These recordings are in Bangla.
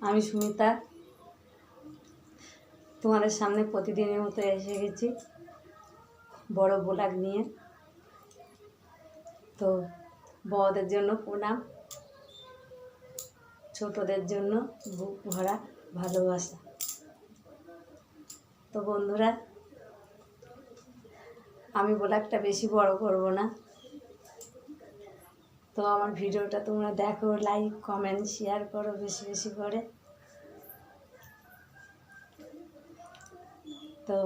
আমি সুমিতা। তোমাদের সামনে প্রতিদিনের মতো এসে গেছি, বড় বোলাক নিয়ে। তো বড়দের জন্য প্রণাম, ছোটদের জন্য বুক ভরা ভালোবাসা। তো বন্ধুরা, আমি বোলাকটা বেশি বড় করব না। তো আমার ভিডিওটা তোমরা দেখো লাইক কমেন্ট শেয়ার করো বেশি বেশি করে। তো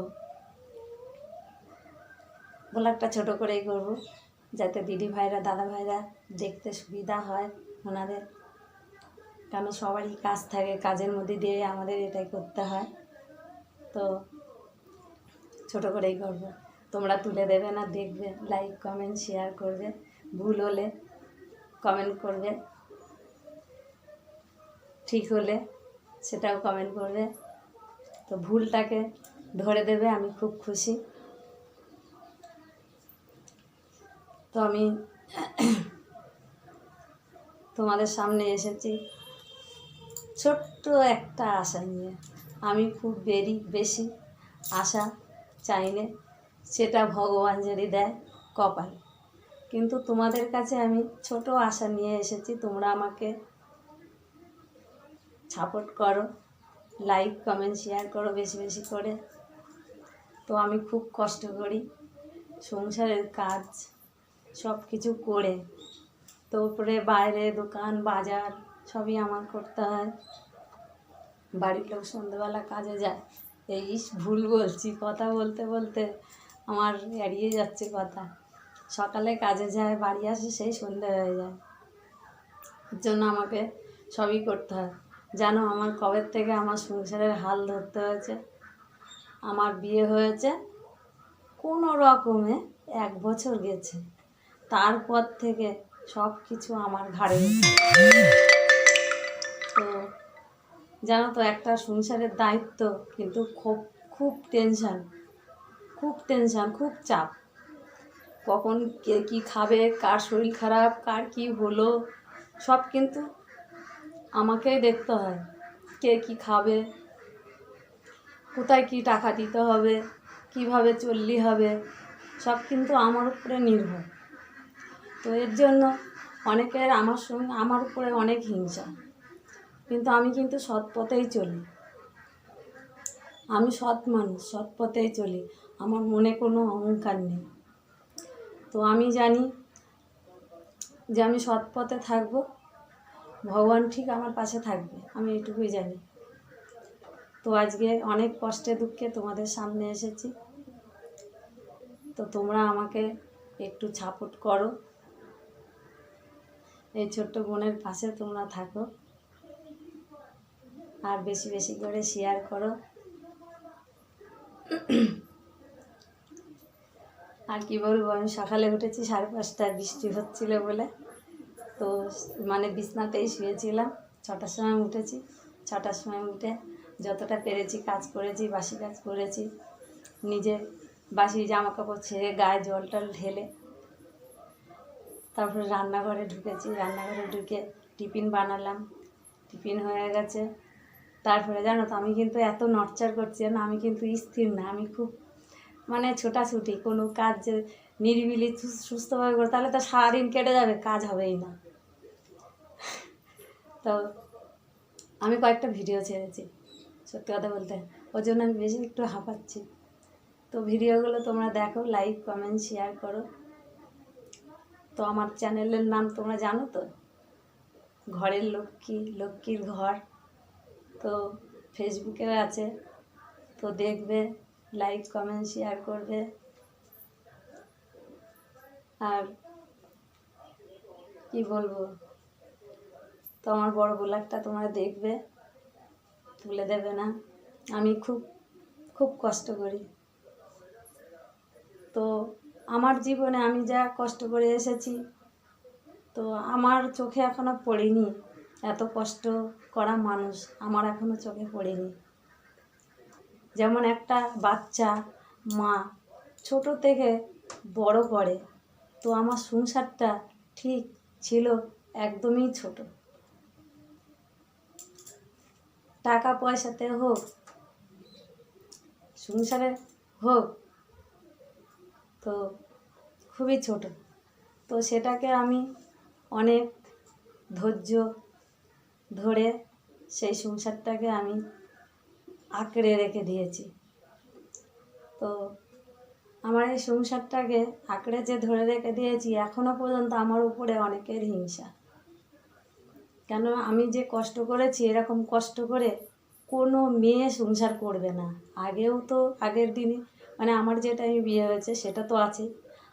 ব্লগটা ছোট করেই করব, যাতে দিদি ভাইরা, দাদা ভাইরা দেখতে সুবিধা হয় ওনাদের। কেন সবারই কাজ থাকে, কাজের মধ্যে দিয়ে আমাদের এটাই করতে হয়। তো ছোট করেই করব। তোমরা তুলে দেবে না, দেখবে লাইক কমেন্ট শেয়ার করবে। ভুল হলে কমেন্ট করবে। ঠিক হলে সেটাও কমেন্ট করবে। তো ভুলটাকে ধরে দেবে, আমি খুব খুশি। তো আমি তোমাদের সামনে এসেছি। ছোট্ট একটা আশা নিয়ে। আমি খুব বেরি, বেশি আশা চাইলে সেটা ভগবান যদি দেয়, কপাল। কিন্তু তোমাদের কাছে আমি ছোট আশা নিয়ে এসেছি। তোমরা আমাকে সাপোর্ট করো লাইক কমেন্ট শেয়ার করো বেশি বেশি করে। তো আমি খুব কষ্ট করি সংসারের কাজ সব কিছু করে। তো উপরে বাইরে দোকান, বাজার, সবই আমার করতে হয়। বাড়ির লোক সন্ধ্যেবেলা কাজে যায়। এই ভুল বলছি, কথা বলতে বলতে আমার এড়িয়ে যাচ্ছে কথা। সকালে কাজে যায়, বাড়ি আসে, সেই সন্ধে হয়ে যায়। জন্য আমাকে সবই করতে হয়। জানো, আমার কবের থেকে আমার সংসারের হাল ধরতে হয়েছে? আমার বিয়ে হয়েছে, কোনো রকমে এক বছর গেছে। তারপর থেকে সব কিছু আমার ঘাড়ে তো, জানো তো, একটা সংসারের দায়িত্ব কিন্তু খুব খুব টেনশান খুব টেনশান খুব চাপ। কখন কে কী খাবে, কার শরীর খারাপ, কার কী হলো, সব কিন্তু আমাকেই দেখতে হয়, কে কী খাবে, কোথায় কী টাকা দিতে হবে, কীভাবে চললি হবে, সব কিন্তু আমার উপরে নির্ভর। তো এর জন্য অনেকের আমার সঙ্গে, আমার উপরে অনেক হিংসা, কিন্তু আমি কিন্তু সৎ পথেই চলি। আমি সৎ মানুষ, সৎ পথেই চলি, আমার মনে কোনো অহংকার নেই। তো আমি জানি যে আমি সৎ পথে থাকব, ভগবান ঠিক আমার পাশে থাকবে, আমি এটুকুই জানি। তো আজকে অনেক কষ্টে দুঃখে তোমাদের সামনে এসেছি। তো তোমরা আমাকে একটু সাপোর্ট করো। এই ছোট্ট বোনের পাশে তোমরা থাকো। আর বেশি বেশি করে শেয়ার করো। আর কি বলব, আমি সকালে উঠেছি, সাড়ে পাঁচটায় বৃষ্টি হচ্ছিল বলে। তো মানে বিছনাতেই শুয়েছিলাম। ছটার সময় উঠেছি। ছটার সময় উঠে যতটা পেরেছি কাজ করেছি, বাসি কাজ করেছি। নিজে বাসি জামা কাপড় ছেড়ে গায়ে জল টল ঢেলে তারপরে রান্নাঘরে ঢুকেছি। রান্নাঘরে ঢুকে টিফিন বানালাম। টিফিন হয়ে গেছে। তারপরে জানো তো, আমি কিন্তু এত নড়চার করছি না আমি কিন্তু স্থির না, আমি খুব মানে ছোটাছুটি, কোনো কাজ যে নিরিবিলি সুস্থভাবে করে, তাহলে তো সারাদিন কেটে যাবে, কাজ হবেই না। তো আমি কয়েকটা ভিডিও ছেড়েছি, সত্যি কথা বলতে। ওর জন্য আমি বেশি একটু হাঁপাচ্ছি। তো ভিডিওগুলো তোমরা দেখো লাইক কমেন্ট শেয়ার করো। তো আমার চ্যানেলের নাম তোমরা জানো তো? ঘরের লক্ষ্মী, লক্ষ্মীর ঘর। তো ফেসবুকেও আছে। তো দেখবে লাইক কমেন্ট শেয়ার করবে। আর কি বলব? তো আমার বড় ব্লগটা তোমরা দেখবে, তুলে দেবে না। আমি খুব খুব কষ্ট করি। তো আমার জীবনে আমি যা কষ্ট করে এসেছি, তো আমার চোখে এখনও পড়েনি। এত কষ্ট করা মানুষ আমার এখনও চোখে পড়েনি। যেমন একটা বাচ্চা, মা ছোট থেকে বড় করে, তো আমার সংসারটা ঠিক ছিল একদমই ছোট। টাকা পয়সাতে হোক, সংসারে হোক, তো খুবই ছোট। তো সেটাকে আমি অনেক ধৈর্য ধরে সেই সংসারটাকে আমি আঁকড়ে রেখে দিয়েছি। তো আমার এই সংসারটাকে আঁকড়ে যে ধরে রেখে দিয়েছি এখনও পর্যন্ত আমার উপরে অনেকের হিংসা। কেন আমি যে কষ্ট করেছি, এরকম কষ্ট করে কোনো মেয়ে সংসার করবে না। আগেও তো আগের দিনে মানে আমার যে টাইমে বিয়ে হয়েছে, সেটা তো আছে।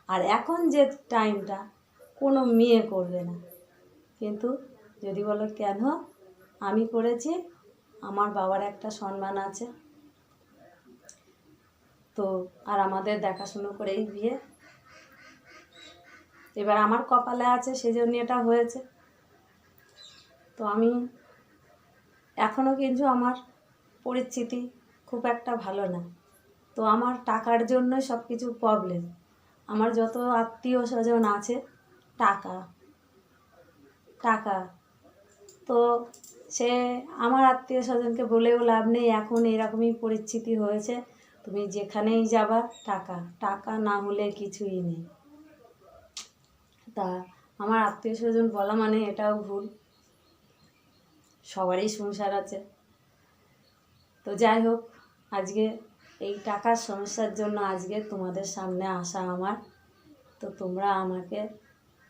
আর এখন যে টাইমটা কোনো মেয়ে করবে না। কিন্তু যদি বলো কেন, আমি করেছি আমার বাবার একটা সম্মান আছে। তো, আর আমাদের দেখাশুনো করেই বিয়ে। এবার আমার কপালে আছে সেই জন্য এটা হয়েছে। তো আমি এখনও কিন্তু আমার পরিস্থিতি খুব একটা ভালো না। তো আমার টাকার জন্য সব কিছু প্রবলেম আমার যত আত্মীয় স্বজন আছে, টাকা। টাকা। তো সে আমার আত্মীয় স্বজনকে বলেও লাভ নেই, এখন এরকমই পরিস্থিতি হয়েছে। তুমি যেখানেই যাবা, টাকা টাকা না হলে কিছুই নেই। তা আমার আত্মীয় স্বজন বলা মানে এটাও ভুল। সবারই সংসার আছে। তো যাই হোক, আজকে এই টাকার সমস্যার জন্য আজকে তোমাদের সামনে আসা আমার। তো তোমরা আমাকে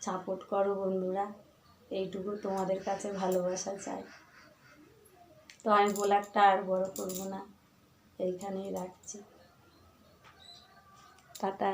সাপোর্ট করো বন্ধুরা। এইটুকু তোমাদের কাছে ভালোবাসা চাই। তো আমি ব্লগটা আর বড় করব না। এইখানেই রাখছি। টাটা।